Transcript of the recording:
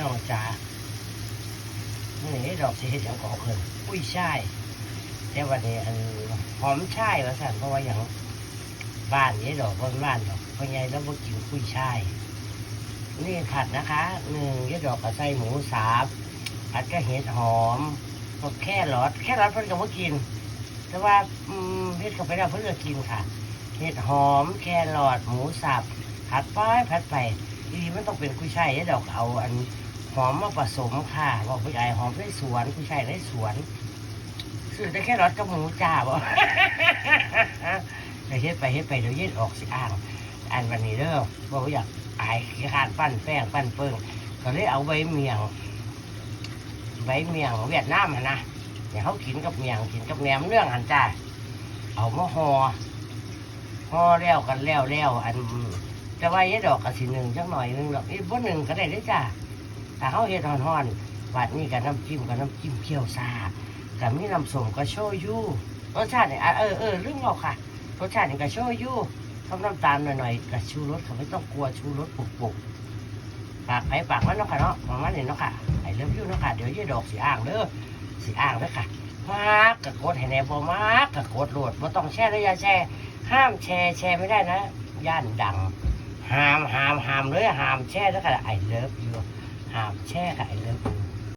น้องจ๋านี่ดอกสีเห็ดอย่างก่อเพิ่นอุ้ยใช่แต่วันนี้อันหอมใช่ายว่าสั่นเพราะว่าอย่างบ้านนี้ดอกบนบ้านดอกเพราะไงแล้วบ่กินกุ้ยช่ายนี่ผัดนะคะหนึ่งยดอกกระใส่หมูสับผัดก็เห็ดหอมพวกแค่รอดแค่รอดเพิ่นก็บ่กิน แต่ว่าเฮ็ดเข้าไปแล้วเพิ่นก็กินค่ะ เห็ดหอมแครอทหมูสับ ผัดไปผัดไปทีนี้มันต้องเป็นกุ้ยช่ายแล้วดอกเอาอันหอมมาผสมค่ะบอกไปไอ้หอมในสวนกุ้ยช่ายในสวนซื้อแต่แค่รอทกับหมูจ้าบ่เดี๋ยวเฮ็ดไปเฮ็ดไปเดี๋ยวเย็ดออกสิอ่างอันวันนี้เด้อบอกว่าอยากอายขี้ขานปั้นแป้งปั้นเปิ้งก็เลยเอาใบเมียงใบเมียงเวียดนามนะเดี๋ยเขากินกับเมียงกินกับแหนมเรื่องหันจ้าเอามาห่อพอแล้วกันแล้วแล้วอัน จะว่าเฮ็ดดอกกสิหนึ่งจังหน่อยหนึ่งดอกอีกบ่หนึ่งก็ได้เด้จ้าถ้าเขาเฮ็ดฮอนๆบัดนี้กับน้ำจิ้มกับน้ำจิ้มเคี่ยวซากับมีน้ำส้มกับโชยุรสชาติเนี่อะเออเออลืมบอกค่ะรสชาตินี่กับโชยุต้องน้ำตาลหน่อยๆกับชูรสเขาไม่ต้องกลัวชูรสปุกๆปากไปปากมันเนาะค่ะเนาะประมาณนี้เนาะค่ะไอ้เลิฟยูเนาะค่ะเดี๋ยวยีดอกสีอ่างเด้อสีอ่างเด้อค่ะมากกับกดให้แน่พอมากกับโกดโหลดบ่ต้องแช่ระยะแช่ห้ามแชร์แชร์ไม่ได้นะ ย่านดัง หามหามหามเลยหามแช่แล้วค่ะไอเลิฟยูห้ามแช่ค่ะไอเลิฟยู